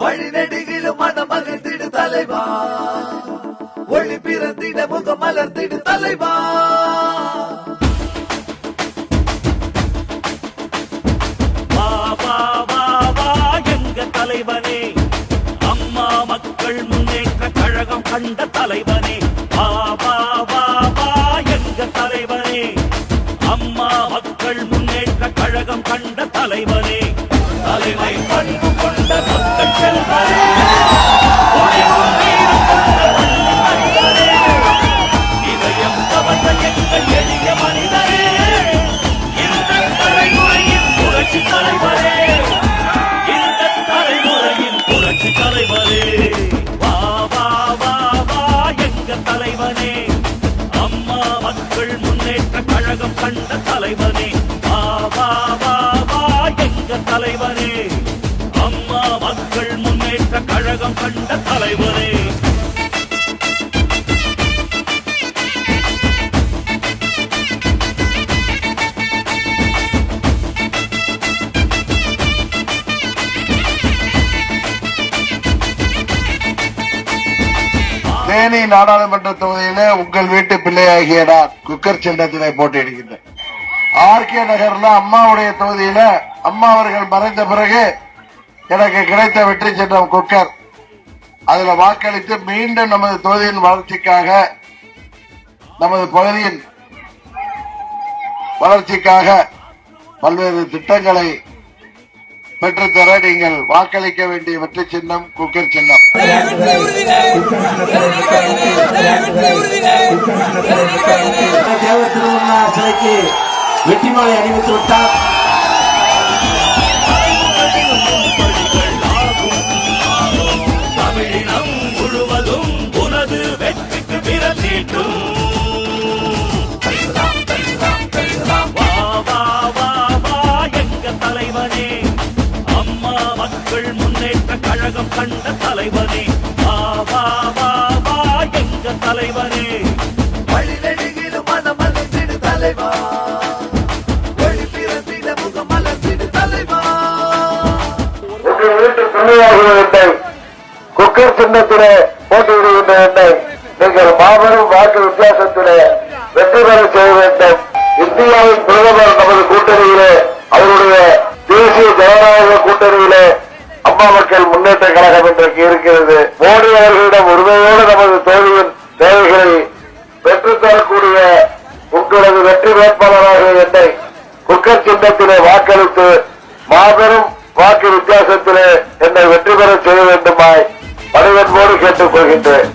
வழி நெடுகிலும் மனம் மகிழ்ந்திடு தலைவா. ஒளி பிறந்திட முகம் மலர்ந்திடு தலைவா. வா வா வா வா எங்க தலைவனே. அம்மா மக்கள் முன்னேற்ற கழகம் கண்ட தலைவனே. வா வா வா வா எங்க தலைவனே. அம்மா மக்கள் முன்னேற்ற கழகம் கண்ட தலைவனே. தலைமை பண்பு கொண்ட மக்கள் தலைவனே அம்மா மக்கள் முன்னேற்ற கழகம் கண்ட தலைவனே. உலகம் கண்ட தலைவரே தேனி நாடாளுமன்ற தொகுதியில உங்கள் வீட்டு பிள்ளையாகிய நான் குக்கர் சின்னத்திலே போட்டியிடுகின்றேன் ஆர்கே நகர்ல அம்மாவுடைய தொகுதியில அம்மா அவர்கள் மறைந்த பிறகு எனக்கு கிடைத்த வெற்றி சின்னம் குக்கர். அதுல வாக்களித்து மீண்டும் நமது தொகுதியின் வளர்ச்சிக்காக நமது பகுதியின் வளர்ச்சிக்காக பல்வேறு திட்டங்களை பெற்றுத்தர நீங்கள் வாக்களிக்க வேண்டிய வெற்றி சின்னம் குக்கர் சின்னம். தேவ திருவண்ணா சிலைக்கு வெற்றி மாலை அணிவித்து விட்டார். கழகம் கண்ட தலைவனே. வா வா வா வா எங்க தலைவனே. வழி நெடுகிலும் மனம் மகிழ்ந்திடு தலைவா. ஒளி பிறந்திட முகம் மலர்ந்திடு தலைவா. உங்கள் வீட்டு பிள்ளையாகிய என்னை குக்கர் சின்னத்திலே போட்டியிடுகின்ற என்னை நீங்கள் மாபெரும் வாக்கு வித்தியாசத்திலே வெற்றி பெற செய்ய வேண்டும். இந்தியாவின் பிரதமர் நமது கூட்டணியிலே அவருடைய தேசிய மக்கள் முன்னேற்ற கழகம் இன்றைக்கு இருக்கிறது. மோடி அவர்களிடம் உரிமையோடு நமது தோழியின் தேவைகளை பெற்றுத்தரக்கூடிய உங்களது வெற்றி வேட்பாளராக என்னை குக்கர் சின்னத்திலே வாக்களித்து மாபெரும் வாக்கு வித்தியாசத்திலே என்னை வெற்றி பெற செய்ய வேண்டுமாய் பணிவன்போடு கேட்டுக் கொள்கின்றேன்.